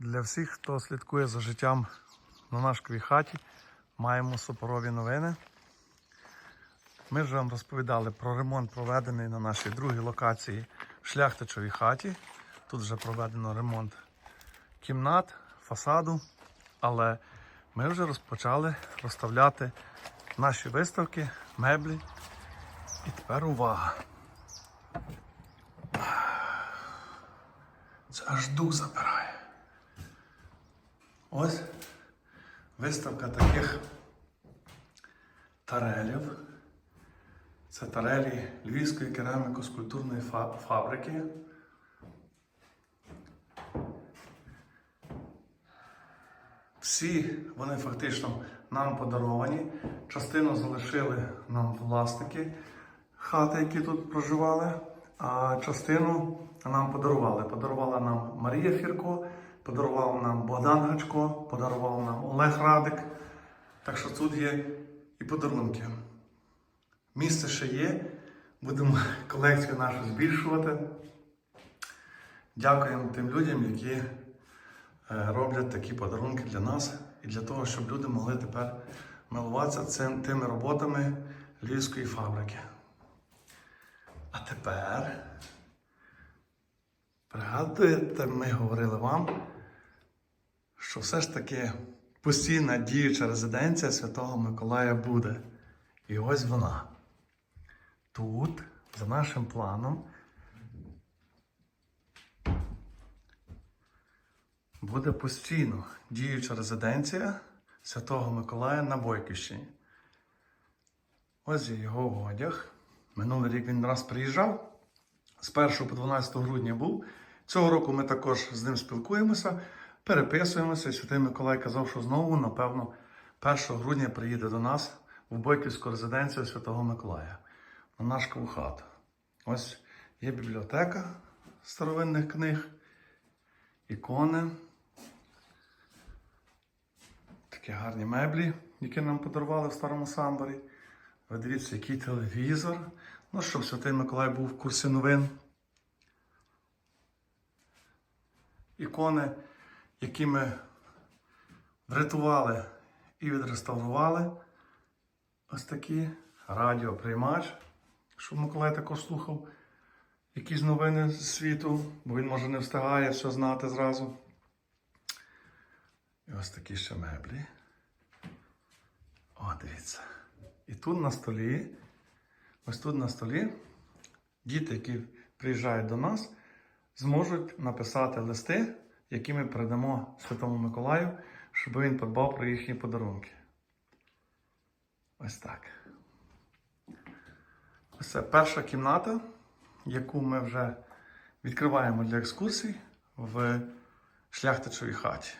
Для всіх, хто слідкує за життям на нашій хаті, маємо супорові новини. Ми вже вам розповідали про ремонт, проведений на нашій другій локації в Шляхтичовій хаті. Тут вже проведено ремонт кімнат, фасаду, але ми вже розпочали розставляти наші виставки, меблі. І тепер увага. Це аж дух забирає. Ось виставка таких тарелів. Це тарелі Львівської кераміко-скульптурної фа- фабрики. Всі вони фактично нам подаровані. Частину залишили нам власники хати, які тут проживали, а частину нам подарували. Подарувала нам Марія Фірко, подарував нам Богдан Гачко, подарував нам Олег Радик. Так що тут є і подарунки. Місце ще є. Будемо колекцію нашу збільшувати. Дякуємо тим людям, які е, роблять такі подарунки для нас і для того, щоб люди могли тепер милуватися цим, тими роботами львівської фабрики. А тепер, пригадуєте, ми говорили вам, що все ж таки постійна діюча резиденція Святого Миколая буде. І ось вона. Тут, за нашим планом, буде постійно діюча резиденція Святого Миколая на Бойківщині. Ось є його одяг. Минулий рік він раз приїжджав. З 1 по 12 грудня був. Цього року ми також з ним спілкуємося, переписуємося. Святий Миколай казав, що знову, напевно, 1 грудня приїде до нас в Бойківську резиденцію Святого Миколая на нашку хату. Ось є бібліотека старовинних книг, ікони. Такі гарні меблі, які нам подарували в старому самборі. Ви дивіться, який телевізор. Ну, щоб Святий Миколай був в курсі новин. Ікони, які ми врятували і відреставрували. Ось такі радіоприймач, щоб Миколай також слухав якісь новини з світу, бо він може не встигає все знати зразу. І ось такі ще меблі. О, дивіться. І тут на столі, ось тут на столі, діти, які приїжджають до нас, зможуть написати листи, які ми передамо Святому Миколаю, щоб він подбав про їхні подарунки. Ось так. Ось це перша кімната, яку ми вже відкриваємо для екскурсій в шляхтичовій хаті.